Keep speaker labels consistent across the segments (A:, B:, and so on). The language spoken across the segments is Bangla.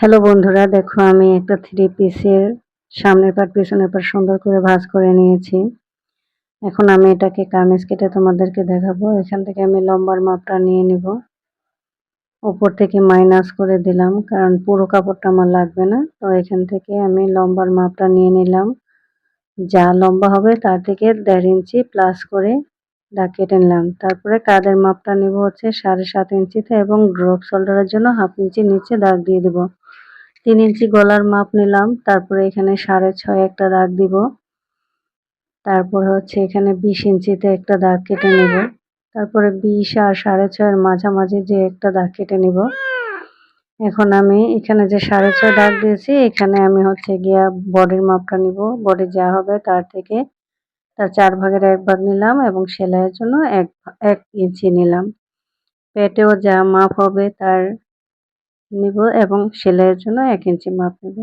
A: হ্যালো বন্ধুরা, দেখো আমি একটা থ্রি পিসের সামনের পাট পিছনের পাট সুন্দর করে ভাঁজ করে নিয়েছি। এখন আমি এটাকে কামিজ কেটে তোমাদেরকে দেখাবো। এখান থেকে আমি লম্বার মাপটা নিয়ে নিব। উপর থেকে মাইনাস করে দিলাম, কারণ পুরো কাপড়টা আমার লাগবে না। তো এখান থেকে আমি লম্বার মাপটা নিয়ে নিলাম। যা লম্বা হবে তার থেকে দেড় ইঞ্চি প্লাস করে দাগ কেটে নিলাম। তারপরে কাদের মাপটা নেব হচ্ছে সাড়ে সাত ইঞ্চিতে এবং ড্রপ শোল্ডারের জন্য হাফ ইঞ্চি নিচে দাগ দিয়ে দেবো। তিন ইঞ্চি গলার মাপ নিলাম, তারপরে এখানে সাড়ে ছয় একটা দাগ দিব। তারপর হচ্ছে এখানে বিশ ইঞ্চিতে একটা দাগ কেটে নেব। তারপরে বিশ আর সাড়ে ছয়ের মাঝামাঝি যে একটা দাগ কেটে নিব। এখন আমি এখানে যে সাড়ে ছয় দাগ দিয়েছি, এখানে আমি হচ্ছে গিয়া বডির মাপটা নিব। বডি যা হবে তার থেকে তার চার ভাগের এক ভাগ নিলাম এবং সেলাইয়ের জন্য এক এক ইঞ্চি নিলাম। পেটেও যা মাপ হবে তার নিব এবং সেলাইয়ের জন্য এক ইঞ্চি মাপ নেব।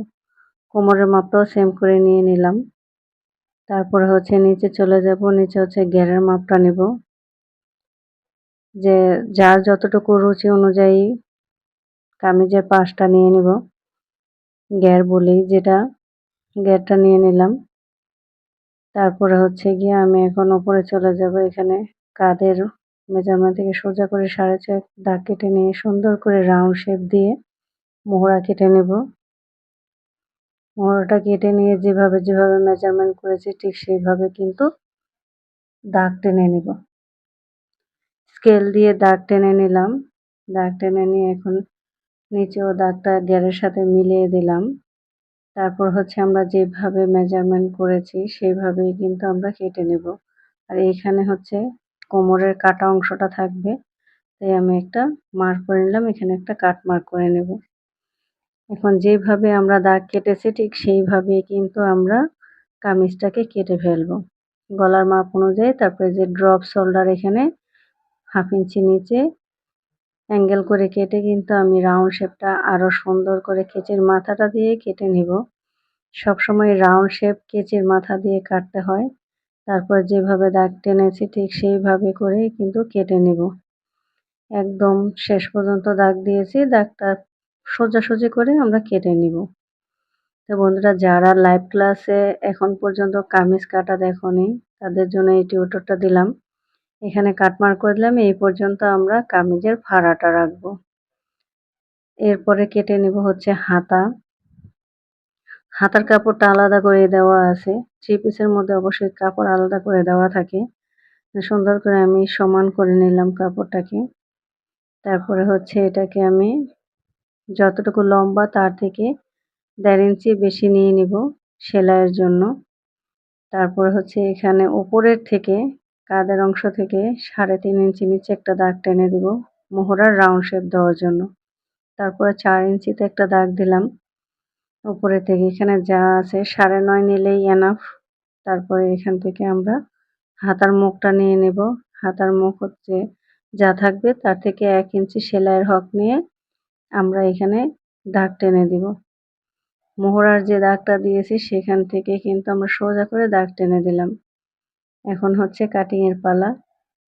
A: কোমরের মাপটাও সেম করে নিয়ে নিলাম। তারপরে হচ্ছে নিচে চলে যাব, নিচে হচ্ছে গ্যারের মাপটা নেব। যে যার যতটুকু রুচি অনুযায়ী কামিজের পাশটা নিয়ে নিব। গ্যার বলি যেটা গ্যারটা নিয়ে নিলাম। তারপরে হচ্ছে গিয়ে আমি এখন ওপরে চলে যাব এখানে। কাদের মেজারমেন্ট থেকে সোজা করে সাড়ে ছয় দাগ কেটে নিয়ে সুন্দর করে রাউন্ড শেপ দিয়ে মোহরা কেটে নেব। মোহরাটা কেটে নিয়ে যেভাবে যেভাবে মেজারমেন্ট করেছি ঠিক সেইভাবে কিন্তু দাগ টেনে নিব। স্কেল দিয়ে দাগ টেনে নিলাম। দাগ টেনে নিয়ে এখন নিচেও দাগটা গ্যারের সাথে মিলিয়ে দিলাম। তারপর হচ্ছে আমরা যেভাবে মেজারমেন্ট করেছি সেইভাবেই কিন্তু আমরা কেটে নেব। আর এইখানে হচ্ছে কোমরের কাটা অংশটা থাকবে, তাই আমি একটা মার্ক করে নিলাম, এখানে একটা কাট মার্ক করে নেব। এখন যেভাবে আমরা দাগ কেটেছি, ঠিক সেইভাবেই কিন্তু আমরা কামিজটাকে কেটে ফেলব। গলার মাপ অনুযায়ী, তারপরে যে ড্রপ শোল্ডার এখানে হাফ ইঞ্চি নিচে অ্যাঙ্গেল করে কেটে কিন্তু আমি রাউন্ড শেপটা আরও সুন্দর করে কেচের মাথাটা দিয়ে কেটে নিব। সবসময় রাউন্ড শেপ কেচির মাথা দিয়ে কাটতে হয়। তারপর যেভাবে দাগ টেনেছি ঠিক সেইভাবে করে কিন্তু কেটে নেব। একদম শেষ পর্যন্ত দাগ দিয়েছি, দাগটা সোজাসুজি করে আমরা কেটে নিব। তো বন্ধুরা, যারা লাইভ ক্লাসে এখন পর্যন্ত কামিজ কাটা দেখনি, তাদের জন্য এই টিউটরটা দিলাম। এখানে কাটমার করে দিলাম, এই পর্যন্ত আমরা কামিজের ফাড়াটা রাখব। এরপরে কেটে নিব হচ্ছে হাতা। হাতার কাপড়টা আলাদা করে দেওয়া আছে। থ্রি পিসের মধ্যে অবশ্যই কাপড় আলাদা করে দেওয়া থাকে। সুন্দর করে আমি সমান করে নিলাম কাপড়টাকে। তারপরে হচ্ছে এটাকে আমি যতটুকু লম্বা তার থেকে দেড় ইঞ্চি বেশি নিয়ে নিব সেলাইয়ের জন্য। তারপরে হচ্ছে এখানে ওপরের থেকে কাদের অংশ থেকে সাড়ে তিন ইঞ্চি নিচে একটা দাগ টেনে দিব। মোহরার রাউন্ড শেপ দেওয়ার জন্য। তারপরে চার ইঞ্চিতে একটা দাগ দিলাম। উপরে থেকে এখানে যা আছে, সাড়ে নয় নিলেই এনাফ তারপরে এখান থেকে আমরা হাতার মুখটা নিয়ে নেব। হাতার মুখ হচ্ছে যা থাকবে, তার থেকে এক ইঞ্চি সেলাইয়ের হক নিয়ে আমরা এখানে দাগ টেনে দিব। মোহরার যে দাগটা দিয়েছি, সেখান থেকে কিন্তু আমরা সোজা করে দাগ টেনে দিলাম। এখন হচ্ছে কাটিংয়ের পালা।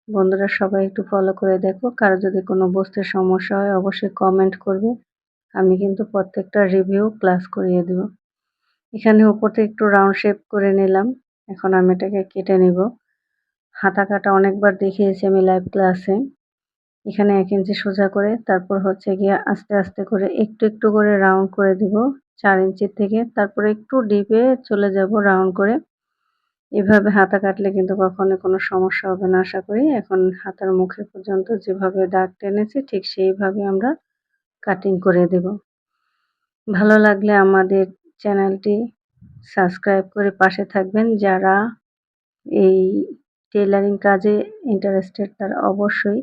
A: বন্ধুরা সবাই একটু ফলো করে দেখো। কারও যদি কোনো বস্তুর সমস্যা হয়, অবশ্যই কমেন্ট করবে। আমি কিন্তু প্রত্যেকটা রিভিউ ক্লাস করিয়ে দেব। এখানে উপর থেকে একটু রাউন্ড শেপ করে নিলাম। এখন আমি এটাকে কেটে নিব। হাতা কাটা অনেকবার দেখিয়েছি আমি লাইভ ক্লাসে এখানে এক ইঞ্চি সোজা করে তারপর হচ্ছে গিয়ে আস্তে আস্তে করে একটু একটু করে রাউন্ড করে দিব। চার ইঞ্চির থেকে তারপরে একটু ডিপে চলে যাব রাউন্ড করে। এভাবে হাতা কাটলে কিন্তু কখনো কোনো সমস্যা হবে না, আশা করি। এখন হাতার মুখের পর্যন্ত যেভাবে দাগ টেনেছি ঠিক সেইভাবে আমরা কাটিং করে দেব। ভালো লাগলে আমাদের চ্যানেলটি সাবস্ক্রাইব করে পাশে থাকবেন। যারা এই টেলারিং কাজে ইন্টারেস্টেড তারা অবশ্যই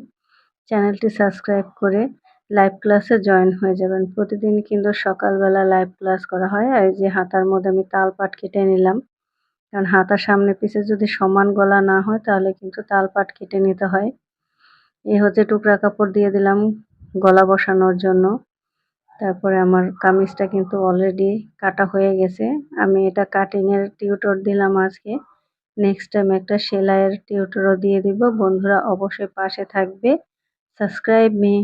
A: চ্যানেলটি সাবস্ক্রাইব করে লাইভ ক্লাসে জয়েন হয়ে যাবেন। প্রতিদিন কিন্তু সকালবেলা লাইভ ক্লাস করা হয়। আর যে হাতার মধ্যে আমি তাল পাট কেটে নিলাম। কারণ হাতার সামনে পিছে যদি সমান গলা না হয়, তাহলে কিন্তু তাল পাট কেটে নিতে হয়। এ হচ্ছে টুকরা কাপড় দিয়ে দিলাম। গলা বসানোর জন্য। তারপরে আমার কামিজটা কিন্তু অলরেডি কাটা হয়ে গেছে। আমি এটা কাটিংয়ের টিউটর দিলাম আজকে। নেক্সট টাইম একটা সেলাইয়ের টিউটরও দিয়ে দিব। বন্ধুরা অবশ্যই পাশে থাকবে। Subscribe me